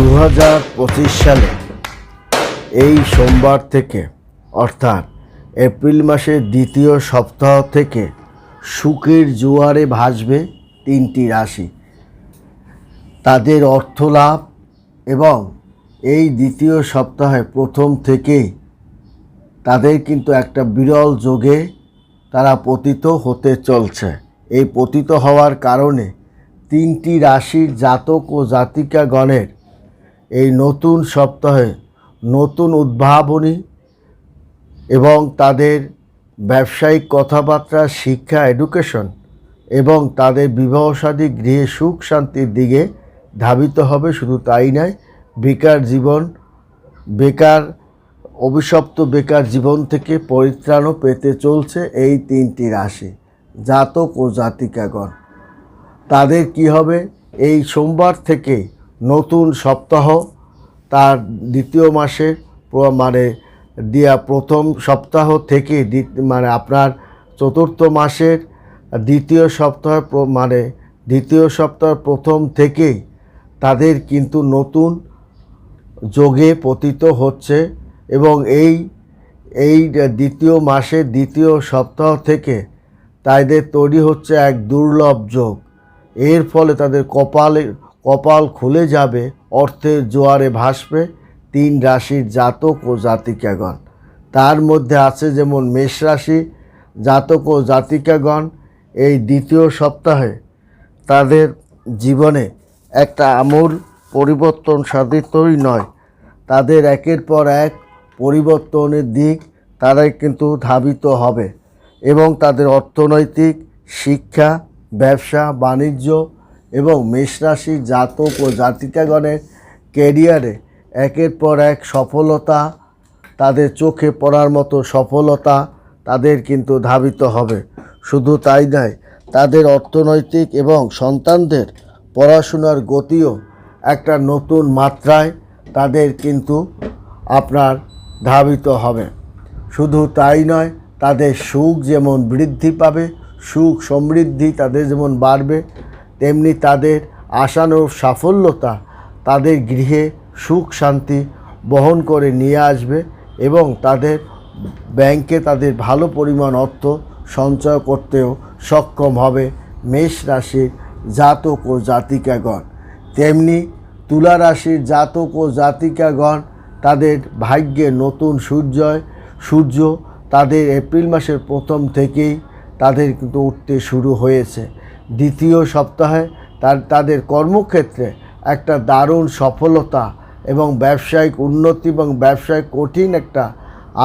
দু হাজার পঁচিশ সালে, এই সোমবার থেকে, অর্থাৎ এপ্রিল মাসের দ্বিতীয় সপ্তাহ থেকে সুখের জোয়ারে ভাসবে তিনটি রাশি। তাদের অর্থ লাভ এবং এই দ্বিতীয় সপ্তাহে প্রথম থেকেই তাদের কিন্তু একটা বিরল যোগে তারা পতিত হতে চলছে। এই পতিত হওয়ার কারণে তিনটি রাশির জাতক ও জাতিকাগণের এই নতুন সপ্তাহে নতুন উদ্ভাবনী এবং তাদের ব্যবসায়িক কথাবার্তা, শিক্ষা এডুকেশন এবং তাদের বিবাহসাদী গৃহে সুখ শান্তির দিকে ধাবিত হবে, শুধু তাই নয়, বেকার জীবন, বেকার, অভিশপ্ত বেকার জীবন থেকে পরিত্রাণও পেতে চলছে এই তিনটি রাশি, জাতক ও জাতিকাগণ। তাদের কি হবে? এই সোমবার থেকে নতুন সপ্তাহ। তার দ্বিতীয় মাসে মানে দিয়া প্রথম সপ্তাহ থেকে মানে আপনার চতুর্থ মাসের দ্বিতীয় সপ্তাহ মানে দ্বিতীয় সপ্তাহ প্রথম থেকেই তাদের কিন্তু নতুন যোগে পতিত হচ্ছে এবং এই এই দ্বিতীয় মাসের দ্বিতীয় সপ্তাহ থেকে তাদের তৈরি হচ্ছে এক দুর্লভ যোগ। এর ফলে তাদের কপালে কপাল খুলে যাবে, অর্থের জোয়ারে ভাসবে, তিন রাশির জাতক ও জাতিকাগণ। তার মধ্যে আছে যেমন মেষ রাশি, জাতক ও জাতিকাগণ এই দ্বিতীয় সপ্তাহে তাদের জীবনে একটা আমূল পরিবর্তন সাধিতই নয়। তাদের একের পর এক পরিবর্তনের দিক তারাই কিন্তু ধাবিত হবে এবং তাদের অর্থনৈতিক, শিক্ষা, ব্যবসা, বাণিজ্য এবং মেষরাশি জাতক ও জাতিকাগণের ক্যারিয়ারে একের পর এক সফলতা, তাদের চোখে পড়ার মতো সফলতা তাদের কিন্তু ধাবিত হবে। শুধু তাই নয়, তাদের অর্থনৈতিক এবং সন্তানদের পড়াশোনার গতিও একটা নতুন মাত্রায় তাদের কিন্তু আপনার ধাবিত হবে। শুধু তাই নয়, তাদের সুখ যেমন বৃদ্ধি পাবে, সুখ সমৃদ্ধি তাদের যেমন বাড়বে তেমনি তাদের আশানুরূপ সাফল্যতা তাদের গৃহে সুখ শান্তি বহন করে নিয়ে আসবে এবং তাদের ব্যাংকে তাদের ভালো পরিমাণ অর্থ সঞ্চয় করতেও সক্ষম হবে মেষ রাশির জাতক ও জাতিকাগণ। তেমনি তুলা রাশির জাতক ও জাতিকাগণ তাদের ভাগ্যে নতুন সূর্যয়, সূর্য তাদের এপ্রিল মাসের প্রথম থেকেই তাদের কিন্তু উঠতে শুরু হয়েছে। দ্বিতীয় সপ্তাহে তার, তাদের কর্মক্ষেত্রে একটা দারুণ সফলতা এবং ব্যবসায়িক উন্নতি এবং ব্যবসায়িক কঠিন একটা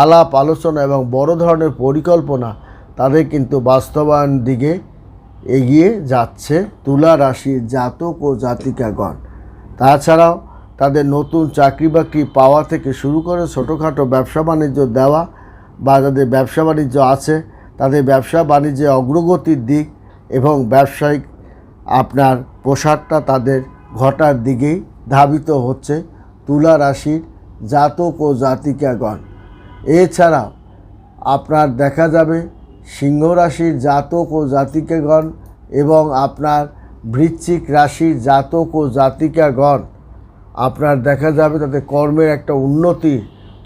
আলাপ আলোচনা এবং বড় ধরনের পরিকল্পনা তাদের কিন্তু বাস্তবায়ন দিকে এগিয়ে যাচ্ছে তুলা রাশির জাতক ও জাতিকাগণ। তাছাড়াও তাদের নতুন চাকরি বাকরি পাওয়া থেকে শুরু করে ছোটোখাটো ব্যবসা বাণিজ্য দেওয়া বা যাদের ব্যবসা বাণিজ্য আছে, তাদের ব্যবসা বাণিজ্যে অগ্রগতির দিক এবং ব্যবসায়িক আপনার প্রসারটা তাদের ঘটার দিকেই ধাবিত হচ্ছে তুলা রাশির জাতক ও জাতিকাগণ। এছাড়াও আপনার দেখা যাবে সিংহ রাশির জাতক ও জাতিকাগণ এবং আপনার বৃশ্চিক রাশির জাতক ও জাতিকাগণ। আপনার দেখা যাবে তাদের কর্মের একটা উন্নতি,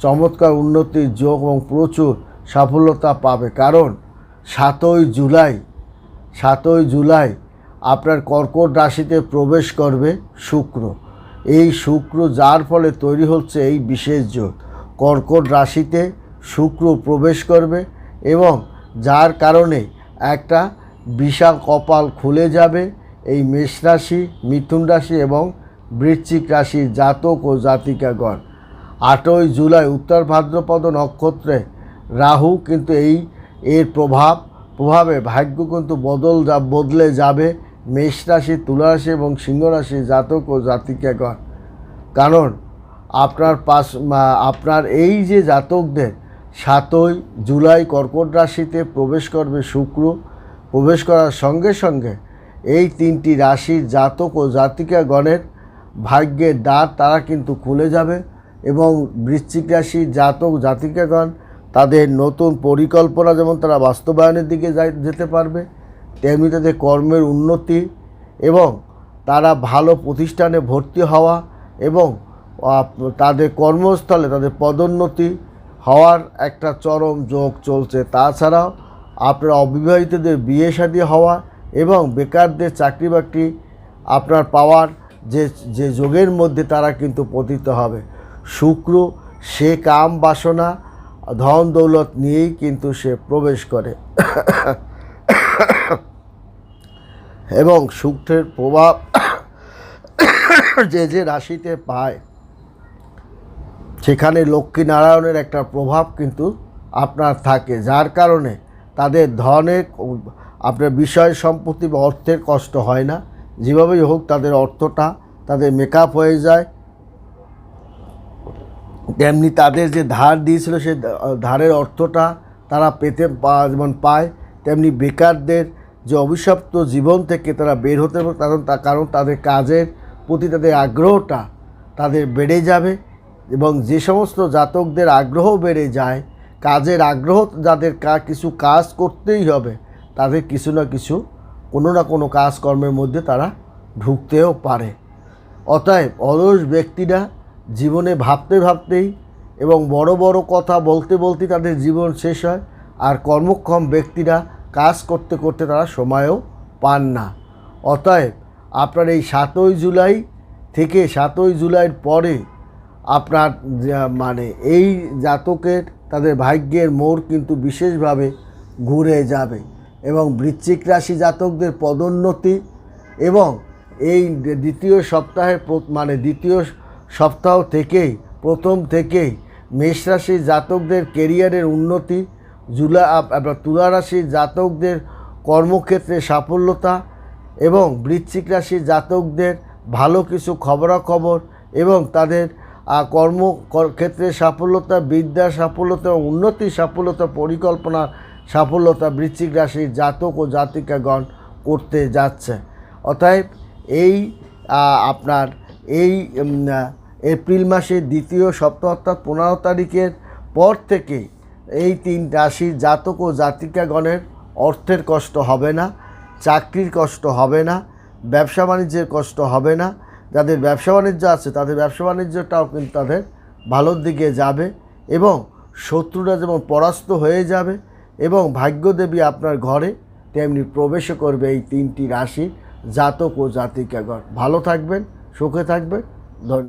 চমৎকার উন্নতির যোগ এবং প্রচুর সফলতা পাবে। কারণ সাতই জুলাই সাতই জুলাই আপনার কর্কট রাশিতে প্রবেশ করবে শুক্র। এই শুক্র যার ফলে তৈরি হচ্ছে এই বিশেষ যোগ কর্কট রাশিতে শুক্র প্রবেশ করবে এবং যার কারণে একটা বিশাল কপাল খুলে যাবে এই মেষ রাশি, মিথুন রাশি এবং বৃশ্চিক রাশির জাতক ও জাতিকাগণ। আটই জুলাই উত্তর ভাদ্রপদ নক্ষত্রে রাহু কিন্তু এই এর প্রভাব প্রভাবে ভাগ্য কিন্তু বদল যা, বদলে যাবে মেষ রাশি, তুলা রাশি এবং সিংহ রাশি জাতক ও জাতিকাগণ। কারণ আপনার পাশ আপনার এই যে জাতকদের সাতই জুলাই কর্কট রাশিতে প্রবেশ করবে শুক্র, প্রবেশ করার সঙ্গে সঙ্গে এই তিনটি রাশির জাতক ও জাতিকাগণের ভাগ্যের দ্বার তারা কিন্তু খুলে যাবে এবং বৃশ্চিক রাশির জাতক জাতিকাগণ তাদের নতুন পরিকল্পনা যেমন তারা বাস্তবায়নের দিকে যেতে পারবে, তেমনি তাদের কর্মের উন্নতি এবং তারা ভালো প্রতিষ্ঠানে ভর্তি হওয়া এবং তাদের কর্মস্থলে তাদের পদোন্নতি হওয়ার একটা চরম যোগ চলছে। তাছাড়াও আপনার অবিবাহিতদের বিয়ে শাদী হওয়া এবং বেকারদের চাকরি বাকরি আপনার পাওয়ার যে যে যোগের মধ্যে তারা কিন্তু পতিত হবে। শুক্র, সে কাম বাসনা ধন দৌলত নিয়েই কিন্তু সে প্রবেশ করে। এবং শুক্রের প্রভাব যে যে রাশিতে পায়, সেখানে লক্ষ্মী নারায়ণের একটা প্রভাব কিন্তু আপনার থাকে, যার কারণে তাদের ধনের আপনার বিষয় সম্পত্তি বা অর্থের কষ্ট হয় না। যেভাবেই হোক তাদের অর্থটা, তাদের মেকআপ হয়ে যায় তেমনি তাদের যে ধার দিয়েছিল সে ধারের অর্থটা তারা পেতে যেমন পায়, তেমনি বেকারদের যে অভিশপ্ত জীবন থেকে তারা বের হতে কারণ কারণ তাদের কাজের প্রতি তাদের আগ্রহটা তাদের বেড়ে যাবে এবং যে সমস্ত জাতকদের আগ্রহ বেড়ে যায়, কাজের আগ্রহ যাদের কা- কিছু কাজ করতেই হবে, তাদের কিছু না কিছু, কোনো না কোনো কাজকর্মের মধ্যে তারা ঢুকতেও পারে। অতএব অলস ব্যক্তিরা জীবনে ভাবতে ভাবতেই এবং বড় বড় কথা বলতে বলতে তাদের জীবন শেষ হয় আর কর্মক্ষম ব্যক্তিরা কাজ করতে করতে তারা সময়ও পান না। অতএব আপনার এই সাতই জুলাই থেকে সাতই জুলাইয়ের পরে আপনার মানে এই জাতকের তাদের ভাগ্যের মোড় কিন্তু বিশেষভাবে ঘুরে যাবে এবং বৃশ্চিক রাশি জাতকদের পদোন্নতি এবং এই দ্বিতীয় সপ্তাহের মানে দ্বিতীয় সপ্তাহ থেকেই, প্রথম থেকেই মেষ রাশির জাতকদের কেরিয়ারের উন্নতি, জুলা তুলা রাশির জাতকদের কর্মক্ষেত্রে সাফল্যতা এবং বৃশ্চিক রাশির জাতকদের ভালো কিছু খবরাখবর এবং তাদের কর্ম কর- ক্ষেত্রে সাফল্যতা বিদ্যার সাফল্যতা এবং উন্নতির সাফল্যতা, পরিকল্পনা সাফল্যতা বৃশ্চিক রাশির জাতক ও জাতিকাগণ করতে যাচ্ছে। অতএব এই আপনার এই এপ্রিল মাসের দ্বিতীয় সপ্তাহ অর্থাৎ পনেরো তারিখের পর থেকে এই তিন রাশির জাতক ও জাতিকাগণের অর্থের কষ্ট হবে না, চাকরির কষ্ট হবে না, ব্যবসা বাণিজ্যের কষ্ট হবে না। যাদের ব্যবসা বাণিজ্য আছে, তাদের ব্যবসা বাণিজ্যটাও কিন্তু তাদের ভালোর দিকে যাবে এবং শত্রুরা যেমন পরাস্ত হয়ে যাবে এবং ভাগ্যদেবী আপনার ঘরে, তেমনি প্রবেশও করবে এই তিনটি রাশির জাতক ও জাতিকাগণ। ভালো থাকবেন সুখে থাকবেন ধন্যবাদ